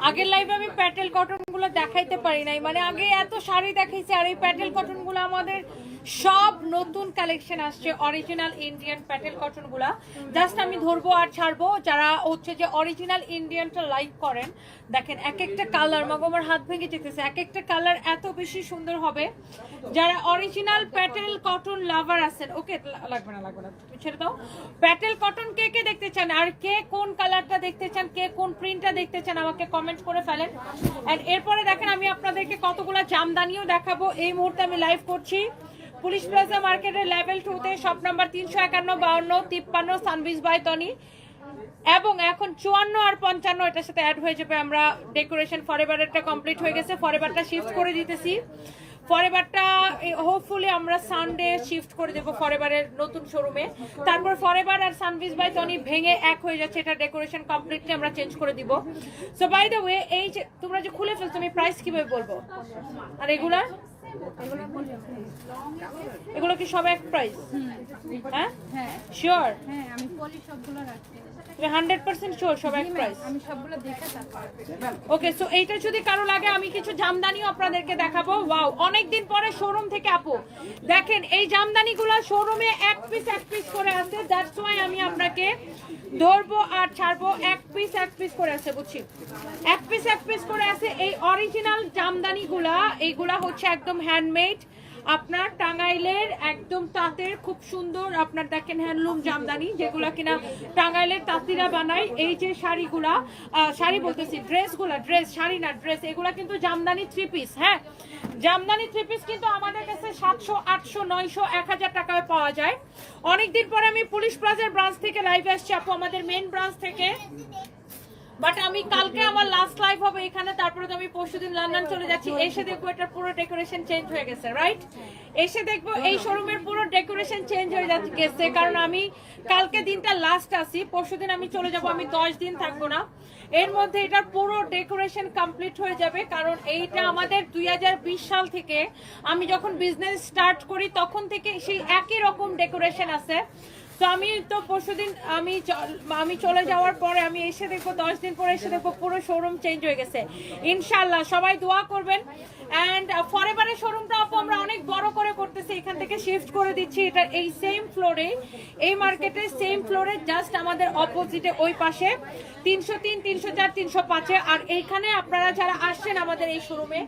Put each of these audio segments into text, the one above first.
আগের লাইভে আমি প্যাটেল কটনগুলো দেখাইতে পারি নাই। মানে আগে এত শাড়ি দেখাইছি আর এই প্যাটেল কটনগুলো আমাদের সব নতুন কালেকশন আসছে অরিজিনাল ইন্ডিয়ান প্যাটেল কটনগুলা। জাস্ট আমি ধরবো আর ছাড়বো, যারা হচ্ছে যে অরিজিনাল ইন্ডিয়ানটা লাইক করেন, দেখেন এক একটা কালার মাগো আমার হাত ভেঙে যেতেছে, এক একটা কালার এত বেশি সুন্দর হবে। যারা অরিজিনাল প্যাটেল কটন লাভার আছেন ওকে লাগবে না লাগবে না ছেড়ে দাও। প্যাটেল কটন কে কে দেখতে চান, আর কে কোন কালারটা দেখতে চান, কে কোন প্রিন্টটা দেখতে চান, আমাকে কমেন্ট করে ফেলেন। এরপরে দেখেন আমি আপনাদেরকে কতগুলো জামদানিও দেখাবো, এই মুহূর্তে আমি লাইভ করছি। পুলিশ প্লাজা মার্কেটের লেভেল টুতে শপ নাম্বার তিনশো একান্ন, বাউন্ন, তিপ্পান্ন সানবিজ বাই তনি এবং এখন চুয়ান্ন আর পঞ্চান্ন, এটার সাথে অ্যাড হয়ে যাবে আমরা ডেকোরেশন ফরেভারেরটা কমপ্লিট হয়ে গেছে ফরেভারটা শিফট করে দিতেছি। ফরেভারটা হোপফুলি আমরা সানডে শিফট করে দেবো ফরেভারের নতুন শোরুমে তারপর ফরেভার আর সানভিজ বাই টনি ভেঙে এক হয়ে যাচ্ছে, এটা ডেকোরেশন কমপ্লিটলি আমরা চেঞ্জ করে দিব। সো বাই দ্য ওয়ে এই তোমরা যে খুলে ফেলছো, আমি প্রাইস কীভাবে বলব? আর এগুলার এগুলো কি সব এক প্রাইস হ্যাঁ? শিওর হান্ড্রেড পার্সেন্ট শিওর সব এক ওকে সো এইটা যদি কারও লাগে, আমি কিছু জামদানিও আপনাদেরকে দেখাবো। পরে শোরুম থেকে আপু। দেখেন, এই জামদানিগুলো শোরুমে এক পিস এক পিস করে আমি আপনাকে ধরবো আর ছাড়বো এক পিস এক পিস করে আছে, বুঝছি? এক পিস এক পিস করে আছে এই অরিজিনাল জামদানি গুলা এইগুলা হচ্ছে একদম হ্যান্ডমেড আপনার টাঙ্গাইলের একদম তাঁতের খুব সুন্দর আপনার দেখেন হ্যান্ডলুম জামদানি, যেগুলো কিনা টাঙ্গাইলের তাঁতিরা বানায়। এই যে শাড়িগুলা শাড়ি বলতেছি, ড্রেসগুলা, ড্রেস, শাড়ি না, ড্রেস, এগুলা কিন্তু জামদানি থ্রি পিস হ্যাঁ? জামদানি থ্রি পিস কিন্তু আমাদের কাছে সাতশো, আটশো, নয়শো, এক হাজার টাকায় পাওয়া যায়। অনেকদিন পরে আমি পুলিশ প্লাজার ব্রাঞ্চ থেকে লাইভে আসছি, আপু, আমাদের মেন ব্রাঞ্চ থেকে। বাট আমি কালকে আমার লাস্ট লাইভ হবে এখানে, তারপরে তো আমি পরশুদিন লন্ডন চলে যাচ্ছি। এসে দেখব এটার পুরো ডেকোরেশন চেঞ্জ হয়ে গেছে রাইট এসে দেখব এই শোরুমের পুরো ডেকোরেশন চেঞ্জ হয়ে যাচ্ছে গেছে। কারণ আমি কালকে দিনটা লাস্ট আসি পরশুদিন আমি চলে যাব, আমি দশ দিন থাকব না। এর মধ্যে এটার পুরো ডেকোরেশন কমপ্লিট হয়ে যাবে, কারণ এইটা আমাদের দুই হাজার বিশ সাল থেকে আমি যখন বিজনেস স্টার্ট করি, তখন থেকে সেই একই রকম ডেকোরেশন আছে। তো আমি তো পরশুদিন আমি আমি চলে যাওয়ার পরে আমি এসে দেখব দশ দিন পরে এসে দেখব পুরো শোরুম চেঞ্জ হয়ে গেছে। ইনশাল্লাহ সবাই দোয়া করবেন। অ্যান্ড ফরেভারের শোরুমটা আপু আমরা অনেক বড় করে করতেছি। এখান থেকে শিফট করে দিচ্ছি। এটা এই সেম ফ্লোরে এই মার্কেটের সেম ফ্লোরে জাস্ট আমাদের অপোজিটে ওই পাশে। তিনশো তিন তিনশো চার তিনশো পাঁচে। আর এইখানে আপনারা যারা আসছেন আমাদের এই শোরুমে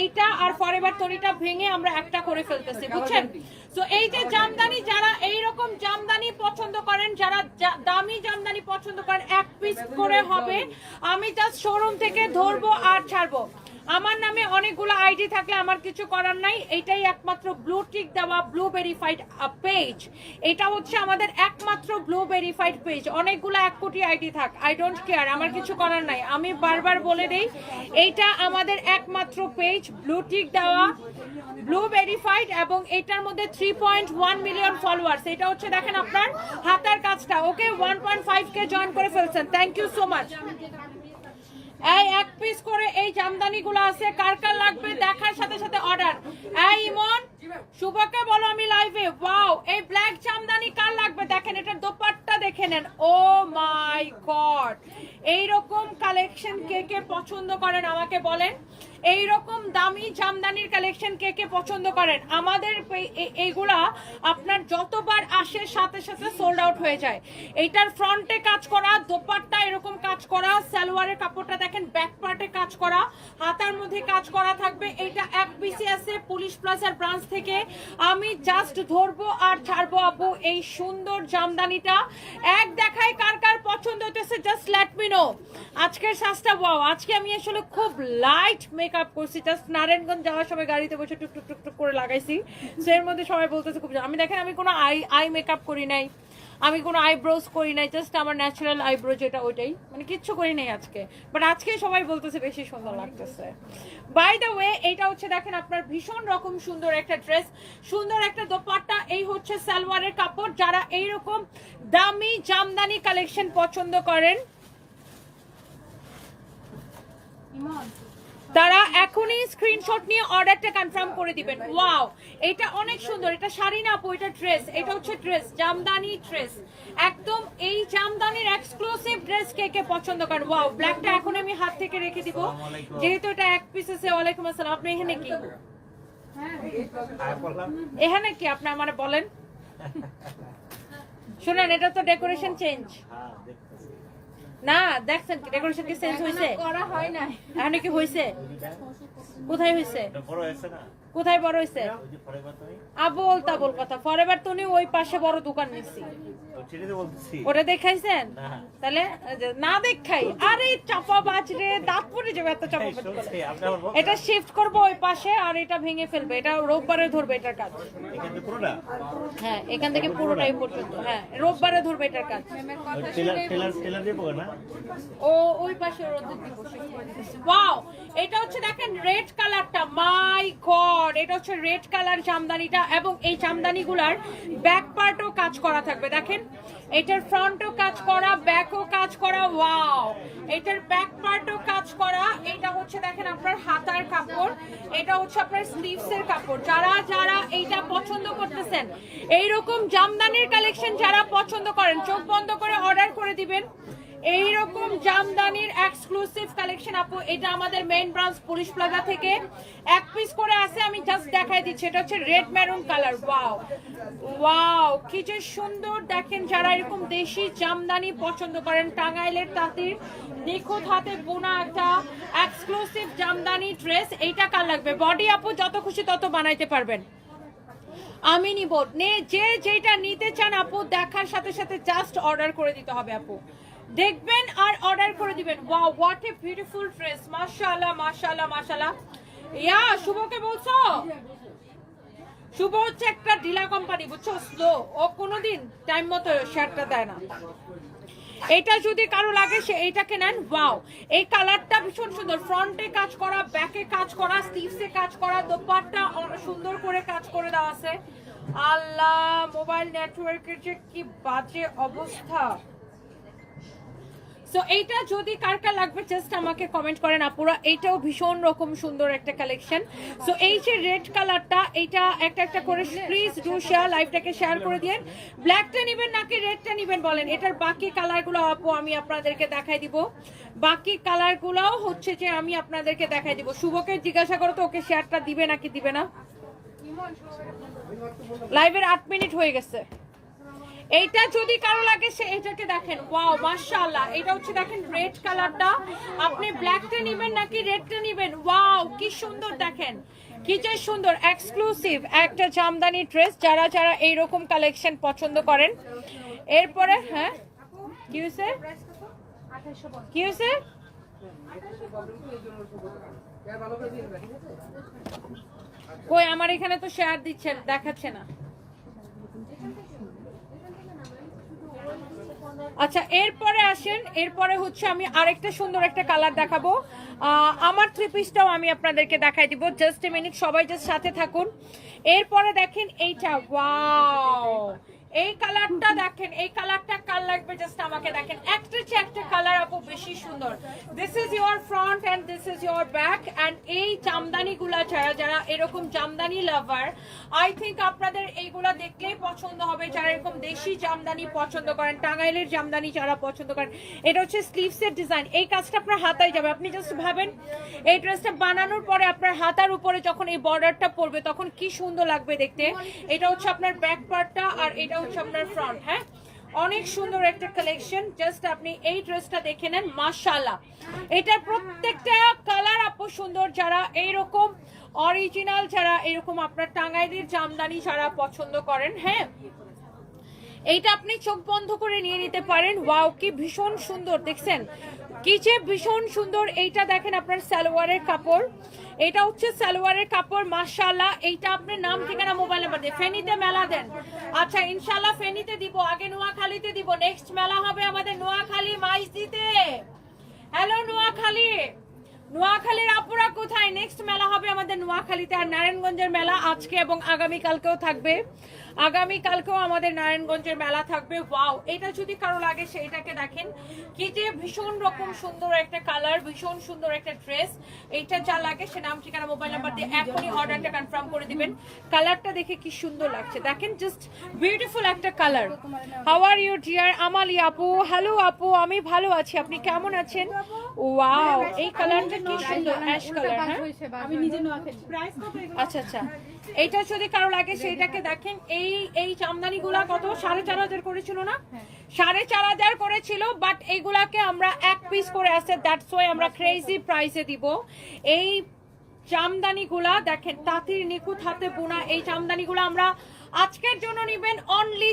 এইটা আর ফরেভার তরিটা ভেঙে আমরা একটা করে ফেলতেছি বুঝছেন? তো এই যে জামদানি যারা এই রকম জামদানি পছন্দ করেন, যারা দামি জামদানি পছন্দ করেন, এক পিস করে হবে। আমি জাস্ট শোরুম থেকে ধরবো আর ছাড়বো। আমার নামে অনেকগুলো আইডি থাকলে আমার কিছু করার নাই। এটাই একমাত্র ব্লু টিক দেওয়া ব্লু ভেরিফাইড পেজ এটা হচ্ছে আমাদের একমাত্র ব্লু ভেরিফাইড পেজ অনেকগুলো এক কোটি আইডি থাক। আই ডোন্ট কেয়ার আমার কিছু করার নাই। আমি বারবার বলে দেই, এইটা আমাদের একমাত্র পেজ ব্লু টিক দেওয়া। ব্লু ভেরিফাইড এবং এটার মধ্যে three point one million followers এটা হচ্ছে দেখেন আপনার হাতার কাজটা। Okay one point five K join করে ফেলছেন। থ্যাংক ইউ সো মাচ এই এক পিস করে এই জামদানি গুলো আছে। কার কার লাগবে দেখার সাথে সাথে অর্ডার এই ইমন, শুভকে বলো আমি লাইভে ওয়াও এই ব্ল্যাক জামদানি কার লাগবে? দেখেন, এটা দোপাট্টা দেখে নেন। ও মাই গড এই রকম কালেকশন কে কে পছন্দ করেন আমাকে বলেন। এই রকম দামি জামদানির কালেকশন কে কে পছন্দ করেন? আমাদের এইগুলা আপনার যতবার আসে সাথে সাথে সোল্ড আউট হয়ে যায়। এইটার ফ্রন্টে কাজ করা, দোপাট্টা এরকম কাজ করা, সালোয়ারের কাপড়টা দেখেন ব্যাক পার্টে কাজ করা, হাতার মধ্যে কাজ করা থাকবে। এটা এক পিসে আছে পুলিশ প্লাজার ব্রাঞ্চ থেকে। আমি জাস্ট ধরবো আর ছাড়বো, আপু, এই সুন্দর জামদানিটা। এক দেখায় কার কার পছন্দ হতেছে জাস্ট লেট মি নো আজকের সাজটা ওয়াও আজকে আমি আসলে খুব লাইট মেকআপ করছি। জাস্ট নারায়ণগঞ্জ যাওয়ার সময় গাড়িতে বসে টুক টুক টুক টুক করে লাগাইছি। সো এর মধ্যে সবাই বলতেছে খুব আমি দেখেন, আমি কোনো আই আই মেকআপ করি নাই। আমি কোনো আইব্রোজ করি নাই। জাস্ট আমার ন্যাচারাল আইব্রো যেটা ওইটাই। মানে কিচ্ছু করি নাই আজকে। বাট আজকে সবাই বলতেছে বেশি সুন্দর লাগতেছে। বাই দ্য ওয়ে এইটা হচ্ছে দেখেন আপনার ভীষণ রকম সুন্দর একটা ড্রেস সুন্দর একটা দোপাট্টা। এই হচ্ছে সালোয়ারের কাপড়। যারা এইরকম দামি জামদানি কালেকশন পছন্দ করেন, ইমন। তারা এখনই স্ক্রিনশট নিয়ে অর্ডারটা কনফার্ম করে দিবেন। ওয়াও এটা অনেক সুন্দর। এটা শাড়ি না আপু এটা ড্রেস এটা হচ্ছে ড্রেস জামদানি ড্রেস একদম এই জামদানির এক্সক্লুসিভ ড্রেস কে কে পছন্দ করেন। ওয়াও ব্ল্যাকটা এখন আমি হাত থেকে রেখে দিব। যেহেতু এটা এক পিস আছে ওয়ালাইকুম আসসালাম। আপনি এখানে কি? এখানে কি আপনি আমারে বলেন? শুনেন এটা তো ডেকোরেশন চেঞ্জ না দেখছেন ডেকোরেশন কি চেঞ্জ হয়েছে করা হয় না এখন কি হয়েছে কোথায় হয়েছে বড় হয়েছে না? কোথায় বড় হয়েছে আবল তাবল কথা। ফরএভার তো ওই পাশে বড় দোকান নিছি। ওটা দেখাইছেন? তাহলে না দেখাই। আরে চাপা বাজ রে দাঁত পড়ে যাবে এত চাপা। এটা শিফট করব ওই পাশে আর এটা ভেঙে ফেলবে। এটা রোববারে ধরবে এটার কাজ। হ্যাঁ এখান থেকে পুরোটাই পর্যন্ত। হ্যাঁ রোববারে ধরবে এটার কাজ। ও ওই পাশে রোদের দিব ওয়াও! এটা হচ্ছে দেখেন রেড কালারটা মাই গড এটা হচ্ছে রেড কালার জামদানিটা এবং এই জামদানিগুলার ব্যাক পার্টও কাজ করা থাকবে। দেখেন, এটার ফ্রন্টও কাজ করা ব্যাকও কাজ করা ওয়াও এটার ব্যাক পার্টও কাজ করা, এটা হচ্ছে দেখেন আপনার হাতার কাপড়, এটা হচ্ছে আপনার স্লিভস এর কাপড়। যারা যারা এইটা পছন্দ করতেছেন, এইরকম জামদানির কালেকশন যারা পছন্দ করেন, চোখ বন্ধ করে অর্ডার করে দিবেন। এইরকম জামদানির এক্সক্লুসিভ কালেকশন আপু, এটা আমাদের মেইন ব্রাঞ্চ পুলিশ প্লাজা থেকে। এক পিস করে আছে, আমি জাস্ট দেখাই দিচ্ছি। এটা হচ্ছে red maroon colour wow wow কি যে সুন্দর। দেখেন যারা এরকম দেশি জামদানি পছন্দ করেন, টাঙ্গাইলের তাঁতির, নিখুঁত হাতে বোনা একটা এক্সক্লুসিভ জামদানি ড্রেস এইটা কার লাগবে? বডি আপু, যত খুশি তত বানাইতে পারবেন। আমি নিব। নে, যে যেটা নিতে চান আপু, দেখার সাথে সাথে জাস্ট অর্ডার করে দিতে হবে আপু। দেখবেন আর অর্ডার করে দিবেন। Wow what a beautiful dress মাশাআল্লাহ মাশাআল্লাহ মাশাআল্লাহ। ইয়া, শুভকে বলছো? শুভ হচ্ছে একটা ডিলা কোম্পানি বুঝছ? স্লো ও কোনোদিন টাইম মতো শেয়ারটা দেয় না। এটা যদি কারও লাগে, সে এইটাকে নেন। ওয়াও এই কালারটা ভীষণ সুন্দর। ফ্রন্টে কাজ করা ব্যাকে কাজ করা স্লিভসে কাজ করা অনেক সুন্দর করে কাজ করে দেওয়া আছে। আল্লাহ মোবাইল নেটওয়ার্কের যে কি বাজে অবস্থা। সো এইটা যদি কার কার লাগবে জাস্ট আমাকে কমেন্ট করেন আপুরা। এইটাও ভীষণ রকম সুন্দর একটা কালেকশন সো এই যে রেড কালারটা এইটা একটা একটা করে প্লিজ ডু শেয়ার লাইভটাকে শেয়ার করে দিন ব্ল্যাকটা নেবেন নাকি রেডটা নেবেন বলেন? এটার বাকি কালারগুলো আপু, আমি আপনাদেরকে দেখাই দিব। বাকি কালারগুলোও হচ্ছে যে আমি আপনাদেরকে দেখাই দিব। শুভকে জিজ্ঞাসা করো তো, ওকে শেয়ারটা দিবে নাকি দিবে না? লাইভের আট মিনিট হয়ে গেছে। এইটা যদি কারও লাগে, সে এটাকে দেখেন। ওয়াও মাশাআল্লাহ। এটা হচ্ছে দেখেন রেড কালারটা আপনি ব্ল্যাকটা নেবেন নাকি রেডটা নেবেন? ওয়াও কি সুন্দর দেখেন। কি যে সুন্দর। এক্সক্লুসিভ একটা জামদানি ড্রেস যারা যারা এইরকম কালেকশন পছন্দ করেন। এরপরে হ্যাঁ? কি হয়েছে? কি হয়েছে? কই, আমার এখানে তো শেয়ার দিচ্ছেন, দেখাচ্ছে না। আচ্ছা এরপরে আসেন, এরপরে হচ্ছে আমি আরেকটা সুন্দর একটা কালার দেখাবো। আমার থ্রি পিসটাও আমি আপনাদেরকে দেখাই দিব। জাস্ট এ মিনিট সবাই জাস্ট সাথে থাকুন। এরপরে দেখেন এইটা ওয়াও এই কালারটা দেখেন, এই কালারটা কার লাগবে জাস্ট আমাকে দেখেন। একটা চেয়ে একটা কালার আপু, বেশি সুন্দর। This is your front and this is your back and এই জামদানি গুলা যারা যারা এরকম জামদানি লাভার আই থিঙ্ক আপনাদের এইগুলা দেখলেই পছন্দ হবে। যারা এরকম দেশি জামদানি পছন্দ করেন, টাঙ্গাইলের জামদানি যারা পছন্দ করেন, এটা হচ্ছে স্লিভস এর ডিজাইন এই কাজটা আপনার হাতায় যাবে। আপনি জাস্ট ভাবেন, এই ড্রেসটা বানানোর পরে আপনার হাতার উপরে যখন এই বর্ডারটা পড়বে, তখন কি সুন্দর লাগবে দেখতে। এটা হচ্ছে আপনার ব্যাক পার্টটা আর এটা হচ্ছে আপনার ফ্রন্ট হ্যাঁ? অনেক সুন্দর একটা কালেকশন জাস্ট আপনি এই ড্রেসটা দেখে নেন, মাশাআল্লাহ। এটার প্রত্যেকটা কালার আপু সুন্দর যারা এইরকম অরিজিনাল যারা এরকম আপনার টাঙ্গাইলের জামদানি যারা পছন্দ করেন হ্যাঁ? এইটা আপনি চোখ বন্ধ করে নিয়ে নিতে পারেন। ওয়াও কি ভীষণ সুন্দর, দেখছেন? কি যে ভীষণ সুন্দর এইটা দেখেন আপনার সালোয়ারের কাপড়। এটা হচ্ছে সালোয়ারের কাপড়, মাশাআল্লাহ। এইটা আপনার নাম, ঠিকানা মোবাইল নাম্বার দিয়ে। ফেনীতে মেলা দেন। আচ্ছা ইনশাআল্লাহ ফেনীতে দিব। আগে নোয়াখালীতে দিব। নেক্সট মেলা হবে আমাদের নোয়াখালী মাইজদিতে হ্যালো নোয়াখালী। নোয়াখালীর আপুরা কোথায়? নেক্সট মেলা হবে আমাদের নোয়াখালীতে আর নারায়ণগঞ্জের মেলা আজকে এবং আগামী কালকেও থাকবে। আগামী কালকেও আমাদের নারায়ণগঞ্জের মেলা থাকবে। ওয়াও এটা যদি কারও লাগে সেইটাকে দেখেন। কি যে ভীষণ রকম সুন্দর একটা কালার ভীষণ সুন্দর একটা ড্রেস এইটা যা লাগে সে নাম ঠিকানা মোবাইল নাম্বার দিয়ে এখনই অর্ডারটা কনফার্ম করে দিবেন। কালারটা দেখে কি সুন্দর লাগছে। দেখেন জাস্ট বিউটিফুল একটা colour how are you dear Amali আপু হ্যালো আপু আমি ভালো আছি। আপনি কেমন আছেন? ওয়াও এই কালারটা কি সুন্দর অ্যাশ কালার হ্যাঁ? আমি নিজে নোয়া ফেলি আচ্ছা আচ্ছা। এইটা যদি কারও লাগে সেইটাকে দেখেন। এই এই জামদানি গুলা কত? সাড়ে চার হাজার করেছিল না? সাড়ে চার হাজার করেছিল বাট এইগুলাকে আমরা এক পিস করে আসছে দ্যাটস ওয়াই আমরা ক্রেজি প্রাইসে দিব। এই চামদানি গুলা দেখেন তাঁতির নিখুঁত হাতে বোনা এই চামদানি গুলা আমরা আজকের জন্য নিবেন অনলি